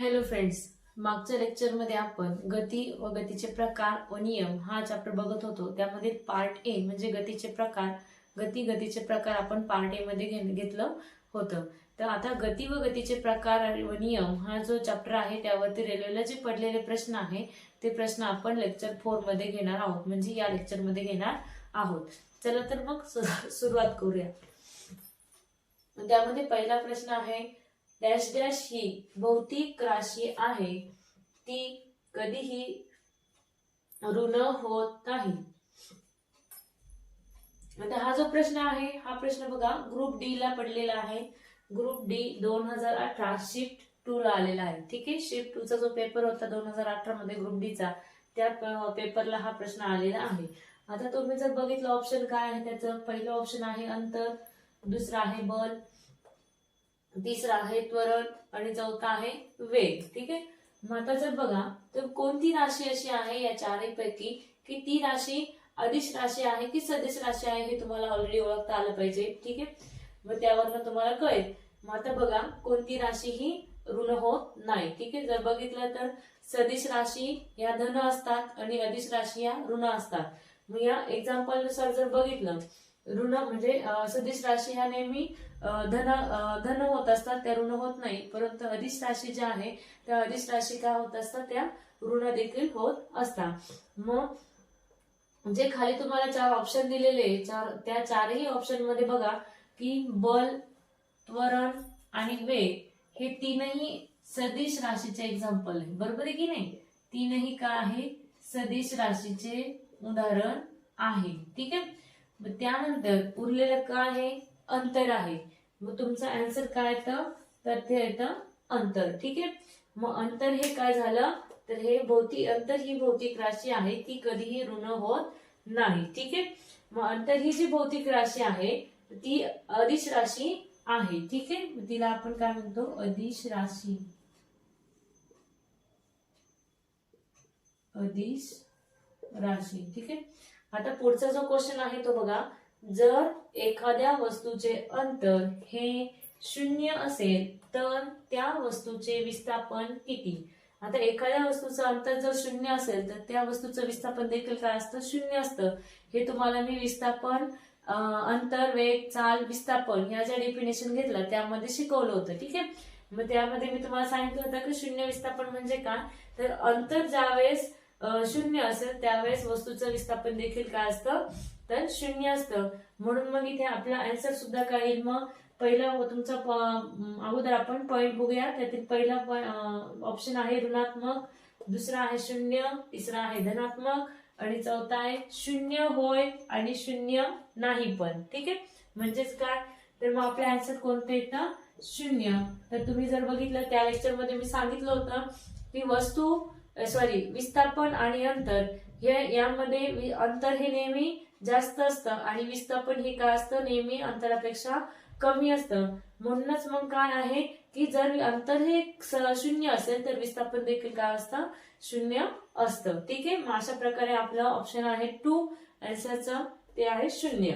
Hello friends मागच्या लेक्चरमध्ये आपण गती व गतीचे प्रकार व नियम हा चॅप्टर बघत होतो. त्यामध्ये पार्ट ए म्हणजे गतीचे प्रकार गती गतीचे प्रकार आपण पार्ट ए मध्ये घे- घेतलं होतं. तर आता गती व गतीचे प्रकार आणि व नियम हा जो चॅप्टर आहे त्यावरती रेल्वेला जे पडलेले प्रश्न आहे ते प्रश्न आपण लेक्चर फोरमध्ये घेणार आहोत. म्हणजे या लेक्चरमध्ये घेणार आहोत. चला तर मग सु- सुरुवात करूया. त्यामध्ये पहिला प्रश्न आहे डॅश डॅश ही भौतिक राशी आहे. ती कधीही ऋण होत नाही. आता हा जो प्रश्न आहे हा प्रश्न बघा ग्रुप डी ला पडलेला आहे. ग्रुप डी दोन हजार अठरा शिफ्ट टू ला आलेला आहे. ठीक आहे? शिफ्ट टू चा जो पेपर होता दोन हजार अठरा मध्ये ग्रुप डी चा त्या पेपरला हा प्रश्न आलेला आहे. आता तुम्ही जर बघितलं ऑप्शन काय आहे त्याचं पहिलं ऑप्शन आहे अंतर दुसरं आहे बल. तिसरा आहे त्वरण आणि चौथा आहे वेग. ठीक आहे? मग आता जर बघा तर कोणती राशी अशी आहे या चारही की ती राशी अदिश राशी आहे की सदिश राशी आहे हे तुम्हाला ऑलरेडी ओळखता आलं पाहिजे. ठीक आहे? मग त्यावरनं तुम्हाला कळेल. मग आता बघा कोणती राशी ही ऋण होत नाही. ठीक आहे? जर बघितलं तर सदिश राशी या धन असतात आणि अदिश राशी या ऋण असतात. मग या एक्झाम्पलनुसार जर बघितलं ऋण म्हणजे सदिश राशी ह्या नेहमी धन धन होत असतात त्या ऋण होत नाही. परंतु अधिश राशी ज्या आहे त्या अधिश राशी काय होत असतात? त्या ऋण देखील होत असतात. मग जे खाली तुम्हाला चार ऑप्शन दिलेले चार त्या चारही ऑप्शनमध्ये बघा की बल त्वरण आणि वेग हे तीनही सदिश राशीचे एक्झाम्पल आहे. बरोबर आहे की नाही? तीनही काय आहे? सदिश राशीचे उदाहरण आहे. ठीक आहे? त्यानंतर उरलेलं काय आहे? अंतर आहे. मग तुमचं आन्सर काय येतं? तर ते येतं अंतर. ठीक आहे? मग अंतर हे काय झालं? तर हे भौतिक अंतर ही भौतिक राशी आहे. ती कधीही ऋण होत नाही. ठीक आहे? मग अंतर ही जी भौतिक राशी आहे ती अदिश राशी आहे. ठीक आहे? मग तिला आपण काय म्हणतो? अदिश राशी. अदिश राशी. ठीक आहे? आता पुढचा जो क्वेश्चन आहे तो बघा. जर एखाद्या वस्तूचे अंतर हे शून्य असेल तर त्या वस्तूचे विस्थापन किती? आता एखाद्या वस्तूचं अंतर जर शून्य असेल तर त्या वस्तूचं विस्थापन देखील काय असतं? शून्य असतं. हे तुम्हाला मी विस्थापन अंतर वेग चाल विस्थापन या ज्या डेफिनेशन घेतलं त्यामध्ये शिकवलं होतं. ठीक आहे? मग त्यामध्ये मी तुम्हाला सांगितलं होतं की शून्य विस्थापन म्हणजे काय? तर अंतर ज्यावेळेस शून्य असेल त्यावेळेस वस्तूचं विस्थापन देखील काय असतं? तर शून्य असतं. म्हणून मग इथे आपला आन्सर सुद्धा काय येईल मग पहिला तुमचा प- अगोदर आपण पॉईंट बघूया. त्यातील पहिला ऑप्शन आहे ऋणात्मक. दुसरा आहे शून्य. तिसरा आहे धनात्मक. आणि चौथा आहे शून्य होय आणि शून्य नाही पण. ठीक आहे? म्हणजेच काय? तर मग आपले आन्सर कोणते येतं शून्य. तर तुम्ही जर बघितलं त्या लेक्चरमध्ये मी सांगितलं होतं की वस्तू सॉरी विस्थापन आणि अंतर. हे यामध्ये अंतर हे नेहमी जास्त असतं आणि विस्थापन हे काय असतं? नेहमी अंतरापेक्षा कमी असतं. म्हणूनच मग काय आहे की जर अंतर हे स- शून्य असेल तर विस्थापन देखील काय असतं? शून्य असतं. ठीक आहे? मग अशा प्रकारे आपलं ऑप्शन आहे टू आन्सरचं ते आहे शून्य.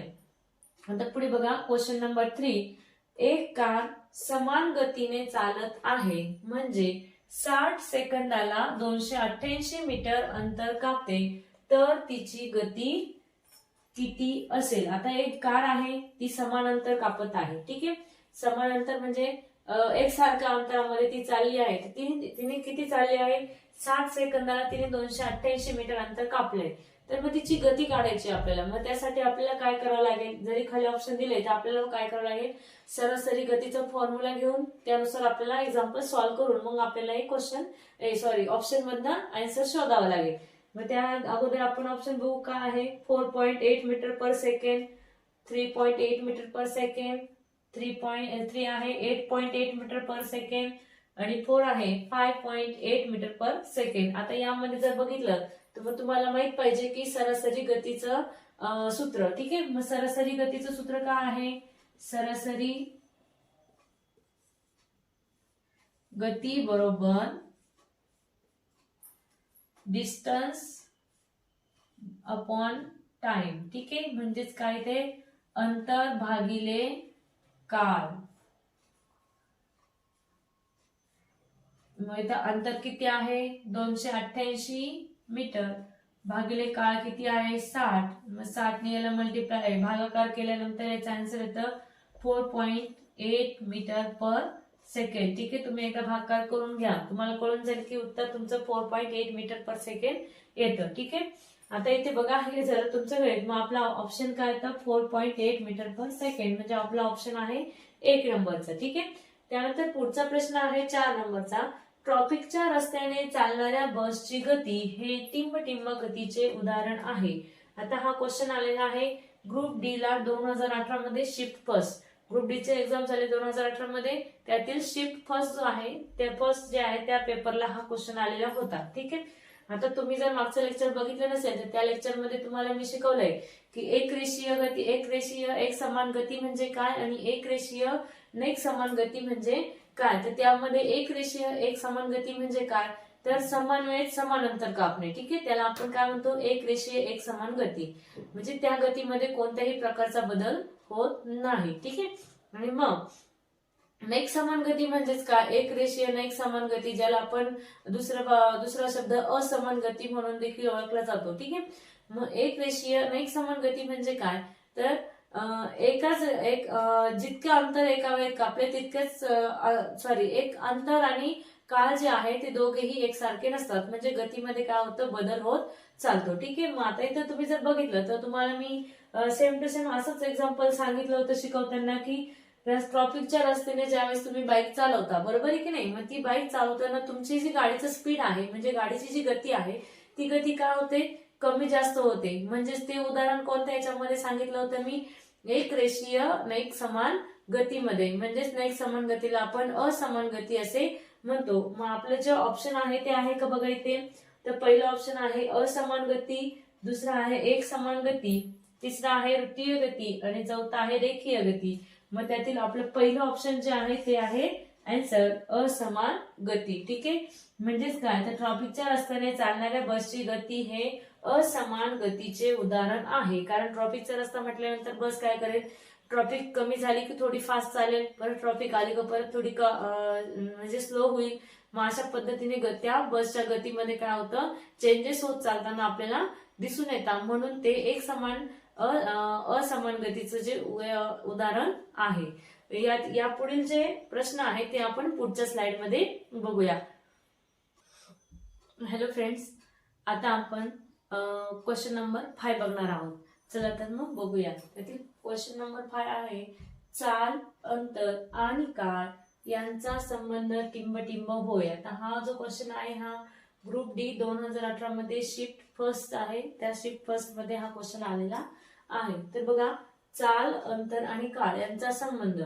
आता पुढे बघा. क्वेश्चन नंबर थ्री एक कार समान गतीने चालत आहे. म्हणजे साठ सेकंदाला दोनशे अठ्ठ्याऐंशी मीटर अंतर कापते. तर तिची गती किती असेल. आता एक कार आहे ती समान अंतर कापत आहे. ठीक आहे? समान अंतर म्हणजे एक सारख्या अंतरामध्ये ती चालली आहे. तिने तिने किती चालली आहे? साठ सेकंदाला तिने दोनशे अठ्ठ्याऐंशी मीटर अंतर कापलंय. तर मग तिची गती काढायची आहे आपल्याला. मग त्यासाठी आपल्याला काय करावं लागेल? जरी खाली ऑप्शन दिले तर आपल्याला काय करावं लागेल? सरासरी गतीचा फॉर्म्युला घेऊन त्यानुसार आपल्याला एक्झाम्पल सॉल्व्ह करून मग आपल्याला एक क्वेश्चन सॉरी ऑप्शन मधनं आन्सर शोधावा लागेल. मग त्या अगोदर आपण ऑप्शन बघू का आहे. Four point eight metre per second three point eight metre per second three point three आहे eight point eight metre per second आणि फोर आहे five point eight metre per second आता यामध्ये जर बघितलं तर मग तुम्हाला माहीत पाहिजे की सरासरी गतीचं सूत्र ठीक आहे? मग सरासरी गतीचं सूत्र काय आहे? सरासरी गती बरोबर डिस्टन्स अपॉन टाइम. ठीक आहे? म्हणजेच काय ते? अंतर भागिले काळ. मग इथं अंतर किती आहे? दोनशे अठ्ठ्याऐंशी मीटर. भागिले काळ किती आहे? साठ. मग साठने याला मल्टिप्लाय भागाकार केल्यानंतर याचा आन्सर येतं four point eight metre per second ठीक आहे? तुम्ही एकदा भागाकार करून घ्या. तुम्हाला कळून जाईल की उत्तर तुमचं four point eight metre per second येतं ठीक आहे? आता इथे बघा हे जर तुमचं वेळ मग आपला ऑप्शन काय येतं four point eight metre per second म्हणजे आपला ऑप्शन आहे एक नंबरचा ठीक आहे? त्यानंतर पुढचा प्रश्न आहे चार नंबरचा ट्रॉफिकच्या रस्त्याने चालणाऱ्या बसची गती हे टिंब टिंब गतीचे उदाहरण आहे. आता हा क्वेश्चन आलेला आहे ग्रुप डी ला दोन हजार अठरा मध्ये शिफ्ट फर्स्ट ग्रुप डी चे एक्झाम झाले दोन हजार अठरा मध्ये. त्यातील शिफ्ट फर्स्ट जो आहे त्या फर्स्ट जे आहे त्या पेपरला हा क्वेश्चन आलेला होता. ठीक आहे? आता तुम्ही जर मागचं लेक्चर बघितलं नसेल तर त्या लेक्चरमध्ये तुम्हाला मी शिकवलंय की एक रेषीय गती एक रेषीय एक समान गती म्हणजे काय आणि एक रेषीय नेक समान गती म्हणजे काय? तर त्यामध्ये एक रेषीय एक समान गती म्हणजे काय? तर समान वेळेत समान अंतर कापणे. ठीक आहे? त्याला आपण काय म्हणतो? एक रेषीय एक समान गती. म्हणजे त्या गतीमध्ये कोणत्याही प्रकारचा बदल होत नाही. ठीक आहे? आणि मग नेक समान गती म्हणजेच काय? एक रेषीय एक समान गती ज्याला आपण दुसरा दुसरा शब्द असमान गती म्हणून देखील ओळखला जातो. ठीक आहे? मग एक रेषीय नेक समान गती म्हणजे काय? तर एकाच एक जितके अंतर एका वेळेत कापले तितकेच सॉरी एक अंतर आणि काळ जे आहे ते दोघेही एकसारखे नसतात. म्हणजे गतीमध्ये काय होतं? बदल होत चालतो. ठीक आहे? मग आता इथं तुम्ही जर बघितलं तर तुम्हाला मी सेम टू सेम असंच एक्झाम्पल सांगितलं होतं शिकवताना की ट्रॉफिकच्या रस्त्याने ज्यावेळेस तुम्ही बाईक चालवता बरोबर आहे की नाही? मग ती बाईक चालवताना तुमची जी गाडीचं स्पीड आहे म्हणजे गाडीची जी गती आहे ती गती काय होते? कमी जास्त होते. म्हणजेच ते उदाहरण कोणत्या याच्यामध्ये सांगितलं होतं मी. एक रेषीय नैक समान गतीमध्ये. म्हणजेच नैक समान गतीला आपण असमान गती असे म्हणतो. मग आपलं जे ऑप्शन आहे ते आहे का बघा इथे? तर पहिलं ऑप्शन आहे असमान गती दुसरा आहे एक समान गती तिसरा आहे वृत्तीय गती आणि चौथा आहे रेखीय गती. मग त्यातील आपलं पहिलं ऑप्शन जे आहे ते आहे अँसर असमान गती. ठीक आहे? म्हणजेच काय? तर ट्रॉफिकच्या रस्त्याने चालणाऱ्या बसची गती हे असमान गतीचे उदाहरण आहे. कारण ट्रॉफिकचा रस्ता म्हटल्यानंतर बस काय करेल? ट्रॉफिक कमी झाली की थोडी फास्ट चालेल. परत ट्रॉफिक आली का परत थोडी क- म्हणजे स्लो होईल. मग अशा पद्धतीने ग- त्या बसच्या गतीमध्ये काय होतं? चेंजेस होत चालताना आपल्याला दिसून येतात. म्हणून ते एक समान असमान गतीचं जे उदाहरण आहे. यात या पुढील जे प्रश्न आहे ते आपण पुढच्या स्लाइडमध्ये बघूया. हॅलो फ्रेंड्स आता आपण क्वेश्चन नंबर फाय बघणार आहोत. चला तर मग बघूया. त्यातील क्वेश्चन नंबर फाय आहे चाल अंतर आणि काळ यांचा संबंध टिंबटिंब होय. आता हा जो क्वेश्चन आहे हा ग्रुप डी दोन हजार अठरा मध्ये शिफ्ट फर्स्ट आहे. त्या शिफ्ट फर्स्टमध्ये हा क्वेश्चन आलेला आहे. तर बघा चाल अंतर आणि काळ यांचा संबंध.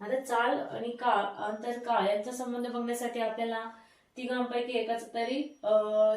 आता चाल आणि काळ अंतर काळ यांचा संबंध बघण्यासाठी आपल्याला तिघांपैकी एकाच तरी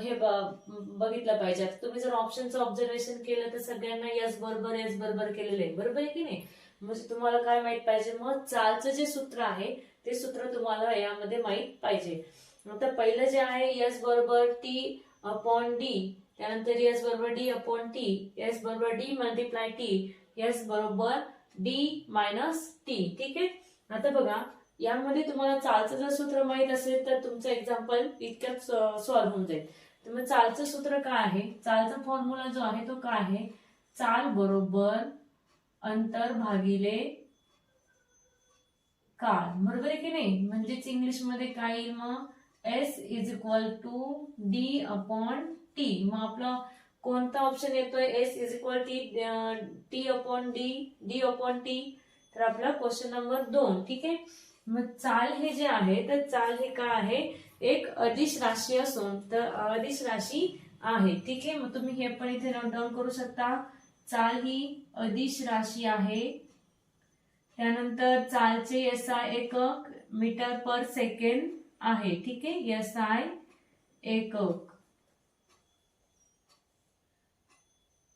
हे ब- बघितलं पाहिजे. आता तुम्ही जर ऑप्शनचं ऑब्झर्वेशन केलं तर सगळ्यांना यस बरोबर यस बरोबर केलेलं आहे. बरोबर आहे की नाही? म्हणजे तुम्हाला काय माहीत पाहिजे? मग चालचं जे सूत्र आहे ते सूत्र तुम्हाला यामध्ये माहीत पाहिजे. आता पहिलं जे आहे यस बरोबर टी अपॉन डी त्यानंतर यस बरोबर डी अपॉन टी यस बरोबर डी मल्टिप्लाय टी यस बरोबर डी मायनस टी ठीक आहे? आता बघा यामध्ये तुम्हाला चालचं जर सूत्र माहीत असेल तर तुमचं एक्झाम्पल इतक्यात सॉल्व्ह होऊन जाईल. तर मग चालचं सूत्र काय आहे? चालचा फॉर्म्युला जो आहे तो काय आहे? चाल बरोबर अंतर भागिले काळ बरोबर आहे की नाही? म्हणजेच इंग्लिशमध्ये काय येईल मग? S is equal to D upon T मग आपलं कोणता ऑप्शन येतोय? S is equal T T upon D D upon T तर आपला क्वेश्चन नंबर दोन ठीक आहे? मग चाल हे जे आहे तर चाल हे काय आहे? एक अदिश राशी असून तर अदिश राशी आहे ठीक आहे? मग तुम्ही हे पण इथे नोट डाऊन करू शकता. चाल ही अदिश राशी आहे. त्यानंतर चालचे एस आय एकक मीटर पर सेकंड आहे ठीक आहे? एस आय एकक.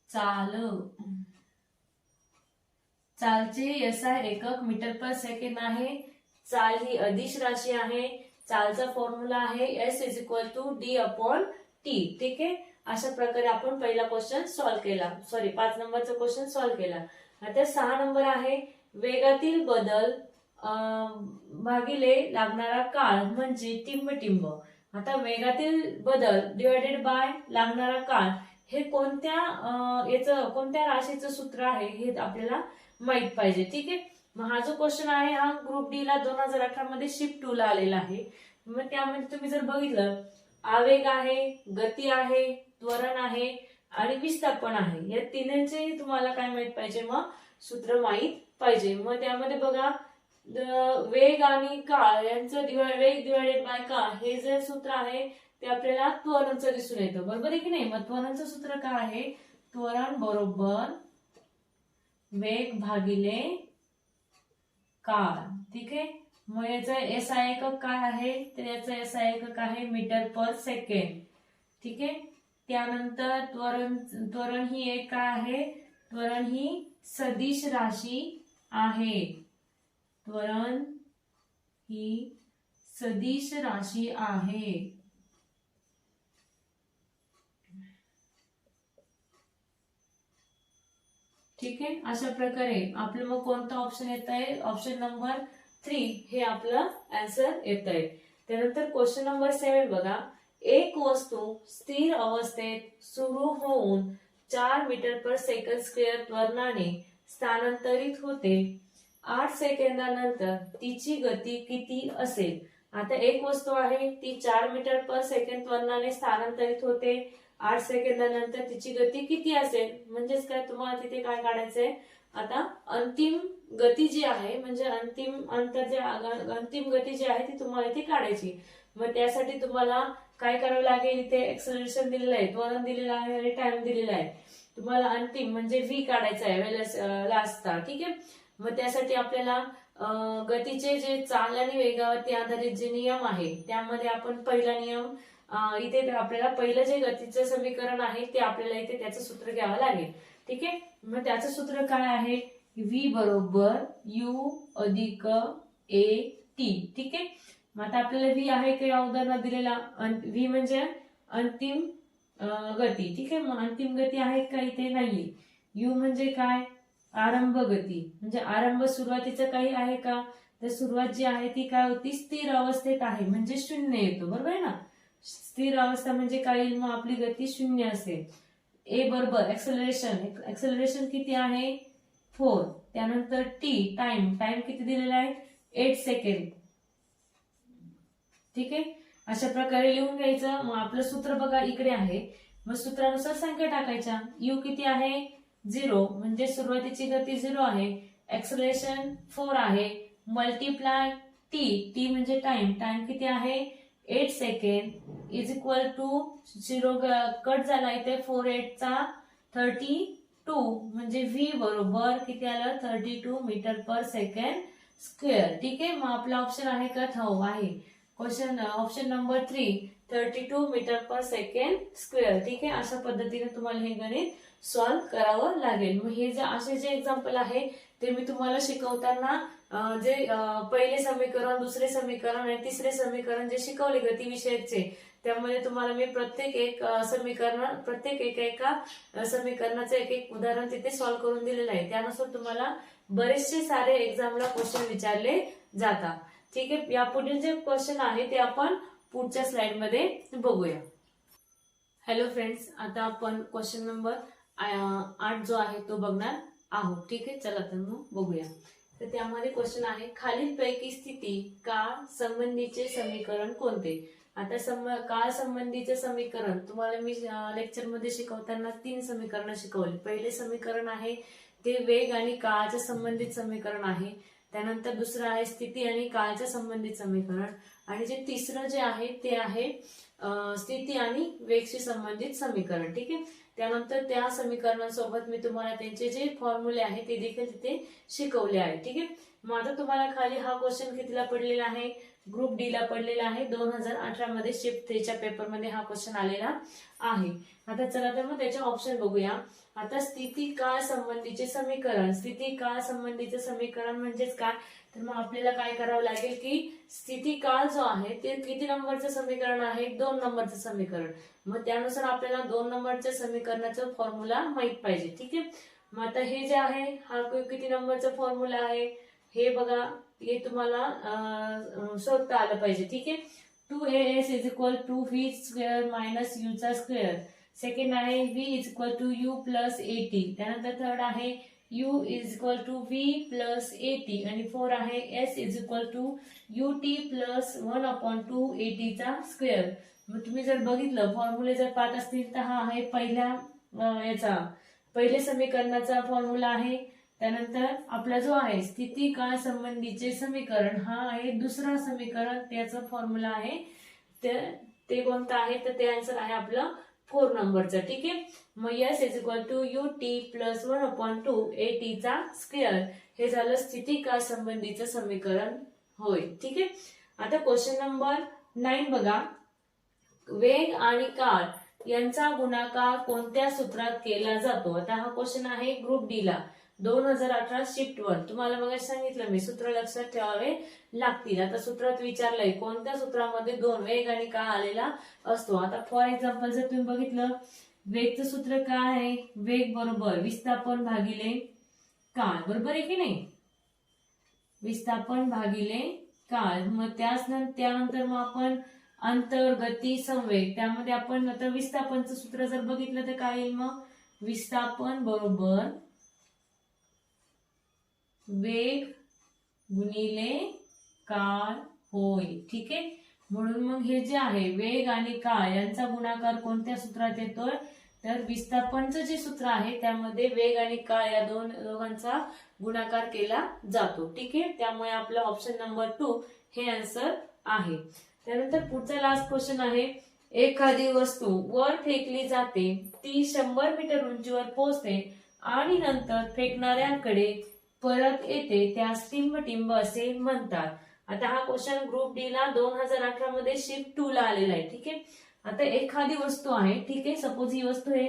चाल चालचे एस आय एकक मीटर पर सेकंड आहे. चाल ही अदिश राशी आहे. चालचा फॉर्म्युला आहे S is equal to D upon T ठीक आहे? अशा प्रकारे आपण पहिला क्वेश्चन सॉल्व्ह केला. सॉरी पाच नंबरचा क्वेश्चन सॉल्व्ह केला. आता सहा नंबर आहे. वेगातील बदल अं, भागिले लागणारा काळ म्हणजे टिंब टिंब आता वेगातील बदल डिवायडेड बाय लागणारा काळ हे कोणत्या याचं कोणत्या राशीचं सूत्र आहे हे आपल्याला माहीत पाहिजे ठीक आहे? मग हा जो क्वेश्चन आहे हा ग्रुप डी ला दोन हजार अठरा मध्ये शिफ्ट टू ला आलेला आहे. मग त्यामध्ये तुम्ही जर बघितलं आवेग आहे गती आहे त्वरण आहे आणि विस्थापन आहे. या तिन्हीचे तुम्हाला काय माहीत पाहिजे? मग सूत्र माहीत पाहिजे. मग त्यामध्ये बघा वेग आणि काळ यांचं डिवाइड वेग डिवायडेड बाय काळ हे जे सूत्र आहे ते आपल्याला त्वरणचं दिसून येतं. बरोबर आहे की नाही? मग त्वरणचं सूत्र काय आहे? त्वरण बरोबर वेग भागिले काळ. ठीक आहे? मग याचं एस आय एकक काय आहे? तर याचं एस आय एकक आहे मीटर पर सेकंड. ठीक आहे? त्यानंतर त्वरण त्वरण ही एक काय आहे? त्वरण ही सदिश राशी आहे. त्वरण ही सदिश राशी आहे. ठीक आहे? अशा प्रकारे आपलं मग कोणतं ऑप्शन येत आहे? ऑप्शन नंबर थ्री हे आपलं आन्सर येत आहे. त्यानंतर क्वेश्चन नंबर सेवन बघा. एक वस्तू स्थिर अवस्थेत सुरू होऊन चार मीटर पर सेकंद स्क्वेअर त्वरणाने स्थानांतरित होते. आठ सेकंदानंतर तिची गती किती असेल? आता एक वस्तू आहे ती चार मीटर पर सेकंद त्वरणाने स्थानांतरित होते. आठ सेकंदानंतर तिची गती किती असेल? म्हणजेच काय तुम्हाला तिथे काय काढायचंय? आता अंतिम गती जी आहे म्हणजे अंतिम अंतर जे अंतिम गती जी आहे ती तुम्हाला इथे काढायची. मग त्यासाठी तुम्हाला काय करावं लागेल? इथे एक्सलेशन दिलेलं आहे त्वरण दिलेलं आहे आणि टाइम दिलेला आहे. तुम्हाला अंतिम म्हणजे व्ही काढायचा आहे लास्टचा ठीक आहे? मग त्यासाठी आपल्याला गतीचे जे चाल आणि वेगावरती आधारित जे नियम आहे त्यामध्ये आपण पहिला नियम इथे आपल्याला पहिलं जे गतीचं समीकरण आहे ते आपल्याला इथे त्याचं सूत्र घ्यावं लागेल. ठीक आहे? मग त्याचं सूत्र काय आहे? व्ही बरोबर यू अधिक ए टी ठीक आहे? मग आता आपल्याला व्ही आहे का या उदाहरणात दिलेला? व्ही म्हणजे अंतिम गती. ठीक आहे? मग अंतिम गती आहे का इथे नाहीये? यू म्हणजे काय? आरंभ गती. म्हणजे आरंभ सुरुवातीचं काही आहे का? तर सुरुवात जी आहे ती काय होती? स्थिर अवस्थेत आहे. म्हणजे शून्य येतो. बरोबर आहे ना? स्थिर अवस्था म्हणजे काय येईल मग आपली गती शून्य असेल ए बरोबर एक्सलरेशन एक्सलरेशन किती आहे? फोर त्यानंतर टी टाइम टाइम किती दिलेला आहे? एट सेकंड ठीक आहे? अशा प्रकारे लिहून घ्यायचं. मग आपलं सूत्र बघा इकडे आहे. मग सूत्रानुसार संख्या टाकायच्या. यू किती आहे? झिरो म्हणजे सुरुवातीची गती झिरो आहे. एक्सलेशन फोर आहे. मल्टिप्लाय टी टी म्हणजे टाइम टाइम किती आहे? Eight second is equal to zero cut झाला इथे फोर एटचा थर्टी टू म्हणजे व्ही बरोबर किती आलं? Thirty two metre per second square. ठीक आहे? मग आपला ऑप्शन आहे का? हो आहे. Question option number three thirty two metre per second square. ठीक आहे? अशा पद्धतीने तुम्हाला हे गणित सॉल्व्ह करावं लागेल. मग हे जे असे जे एक्झाम्पल आहे ते मी तुम्हाला शिकवताना जे पहिले समीकरण दुसरे समीकरण आणि तिसरे समीकरण जे शिकवले गतीविषयकचे त्यामध्ये तुम्हाला मी प्रत्येक एक समीकरण प्रत्येक एका एका समीकरणाचं एक एक उदाहरण तिथे सॉल्व्ह करून दिलेलं आहे. त्यानुसार तुम्हाला बरेचसे सारे एक्झामला क्वेश्चन विचारले जातात. ठीक आहे? या पुढील जे क्वेश्चन आहे ते आपण पुढच्या स्लाइडमध्ये बघूया. हॅलो फ्रेंड्स आता आपण क्वेश्चन नंबर आठ जो आहे तो बघणार आहोत. ठीक आहे? चला तर मग बघूया. तर त्यामध्ये क्वेश्चन आहे खालीलपैकी स्थिती काळ संबंधीचे समीकरण कोणते? आता सम काळ संबंधीचे समीकरण तुम्हाला मी लेक्चरमध्ये शिकवताना तीन समीकरणं शिकवली. पहिले समीकरण आहे ते वेग आणि काळाच्या संबंधित समीकरण आहे. त्यानंतर दुसरं आहे स्थिती आणि काळाच्या संबंधित समीकरण. आणि जे तिसरं जे आहे ते आहे स्थिती आणि वेगशी संबंधित समीकरण. ठीक आहे? त्यानंतर त्या समीकरणासोबत मी तुम्हाला त्यांचे जे फॉर्म्युले आहेत ते देखील तिथे शिकवले आहे. ठीक आहे? मग आता तुम्हाला खाली हा क्वेश्चन कितीला पडलेला आहे? ग्रुप डी ला पडलेला आहे. दोन हजार अठरा मध्ये शिफ्ट थ्रीच्या पेपरमध्ये हा क्वेश्चन आलेला आहे. आता चला तर मग त्याचे ऑप्शन बघूया. आता स्थिती काळ संबंधीचे समीकरण. स्थिती काळ संबंधीचे समीकरण म्हणजेच काय? तर मग आपल्याला काय करावं लागेल की स्थिती काळ जो आहे ते किती नंबरचं समीकरण आहे? दोन नंबरचं समीकरण. मग त्यानुसार आपल्याला दोन नंबरच्या समीकरणाचं फॉर्म्युला माहीत पाहिजे. ठीक आहे? मग आता हे जे आहे हा किती नंबरचा फॉर्म्युला आहे? हे बघा. हे तुम्हाला शोधता आलं पाहिजे. ठीक आहे? Two A S is equal to V square minus यूचा square second आहे V is equal to U plus AT त्यानंतर थर्ड आहे U is equal to V plus AT आणि फोर आहे S is equal to U T plus one upon two एटीचा square मग तुम्ही जर बघितलं फॉर्म्युले जर पाहत असतील तर हा आहे पहिल्या याचा. पहिले समीकरणाचा फॉर्म्युला आहे त्यानंतर आपला जो आहे स्थिती काळ संबंधीचे समीकरण हा आहे दुसरा समीकरण. त्याचं फॉर्म्युला आहे तर ते कोणतं आहे? तर ते आन्सर आहे आपलं फोर नंबरचं ठीक आहे? मग S is equal to U T plus one upon two A टीचा स्क्वेअर हे झालं स्थिती काळ संबंधीचं समीकरण. होय ठीक आहे? आता क्वेश्चन नंबर नाईन बघा. वेग आणि काळ यांचा गुणाकार कोणत्या सूत्रात केला जातो? आता हा क्वेश्चन आहे ग्रुप डी ला. दोन हजार अठरा शिफ्ट वन तुम्हाला मग सांगितलं मी सूत्र लक्षात ठेवावे लागतील. आता सूत्रात विचारलंय कोणत्या सूत्रामध्ये दोन वेग आणि काळ आलेला असतो? आता फॉर एक्झाम्पल जर तुम्ही बघितलं वेगचं सूत्र काय आहे? वेग बरोबर विस्थापन भागिले काळ. बरोबर आहे की नाही? विस्थापन भागिले काळ. मग त्याच त्यानंतर मग आपण अंतर गती संवेग त्यामध्ये आपण आता विस्थापनचं सूत्र जर बघितलं तर काय येईल मग? विस्थापन बरोबर वेग गुणिले काळ होय. ठीक आहे? म्हणून मग हे जे आहे वेग आणि काळ यांचा गुणाकार कोणत्या सूत्रात येतोय? तर विस्थापनचं जे सूत्र आहे त्यामध्ये वेग आणि काळ या दोन दोघांचा गुणाकार केला जातो. ठीक आहे? त्यामुळे आपलं ऑप्शन नंबर टू हे आन्सर आहे. त्यानंतर पुढचा लास्ट क्वेश्चन आहे. एखादी वस्तू वर फेकली जाते. ती शंभर मीटर उंचीवर पोहोचते आणि नंतर फेकणाऱ्याकडे परत येते त्यास टिंब टिंब असे म्हणतात. आता हा क्वेश्चन ग्रुप डी ला दोन हजार अठरा मध्ये शिफ्ट टू ला आलेला आहे ठीक आहे? आता एखादी वस्तू आहे ठीक आहे? सपोज ही वस्तू आहे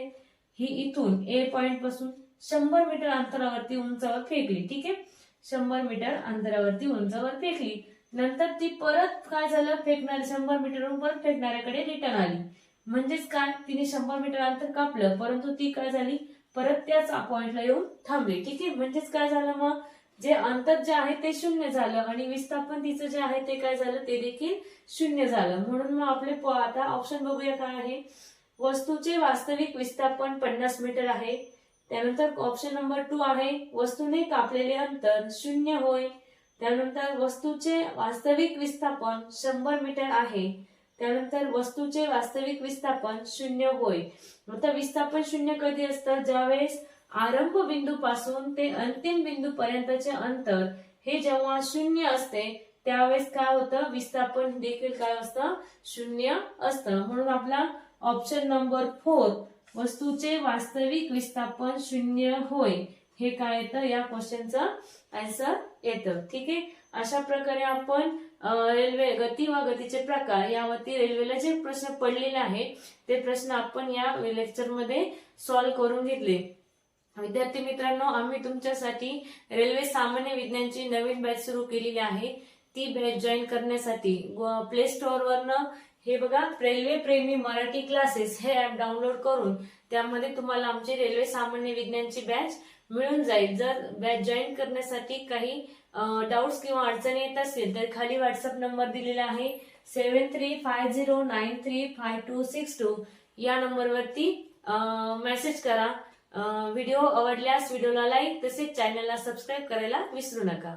ही इथून ए पॉइंटपासून शंभर मीटर अंतरावरती उंचावर फेकली ठीक आहे? शंभर मीटर अंतरावरती उंचावर फेकली. नंतर ती परत काय झालं? फेकणार शंभर मीटरवरून परत फेकणाऱ्याकडे रिटर्न आली. म्हणजेच काय? तिने शंभर मीटर अंतर कापलं परंतु ती काय झाली? परत त्याच पॉइंटला येऊन थांबली. ठीक आहे? म्हणजेच काय झालं मग? जे अंतर जे आहे ते शून्य झालं आणि विस्थापन तिचं जे आहे ते काय झालं? ते देखील शून्य झालं. म्हणून मग आपले प- आता ऑप्शन बघूया काय आहे. वस्तूचे वास्तविक विस्थापन पन्नास मीटर आहे. त्यानंतर ऑप्शन नंबर टू आहे. वस्तूने कापलेले अंतर शून्य होय. त्यानंतर वस्तूचे वास्तविक विस्थापन शंभर मीटर आहे. त्यानंतर वस्तूचे वास्तविक विस्थापन शून्य होय. आता विस्थापन शून्य कधी असतं? ज्यावेळेस आरंभ बिंदू पासून ते अंतिम बिंदू पर्यंतचे अंतर हे जेव्हा शून्य असते त्यावेळेस काय होतं? विस्थापन देखील काय असतं? शून्य असतं. म्हणून आपला ऑप्शन नंबर फोर वस्तूचे वास्तविक विस्थापन शून्य होय. हे काय येतं? या क्वेश्चनचं आन्सर येतं. ठीक आहे? अशा प्रकारे आपण रेल्वे गती व गतीचे प्रकार यावरती रेल्वेला जे प्रश्न पडलेले आहेत ते प्रश्न आपण या लेक्चरमध्ये सॉल्व्ह करून घेतले. विद्यार्थी मित्रांनो आम्ही तुमच्यासाठी रेल्वे सामान्य विज्ञानची नवीन बॅच सुरू केलेली आहे. ती बॅच जॉईन करण्यासाठी प्ले स्टोअरवरनं हे बघा रेल्वे प्रेमी मराठी क्लासेस हे ऍप डाउनलोड करून त्यामध्ये तुम्हाला आमची रेल्वे सामान्य विज्ञानची बॅच मिळून जाईल. जर बॅच जॉईन करण्यासाठी काही डाऊट्स किंवा अडचणी येत असतील तर खाली व्हॉट्सअप नंबर दिलेला आहे. Seven three five zero nine three five two six two या नंबरवरती मेसेज करा. व्हिडिओ आवडल्यास व्हिडिओला लाईक तसेच चॅनलला सबस्क्राईब करायला विसरू नका.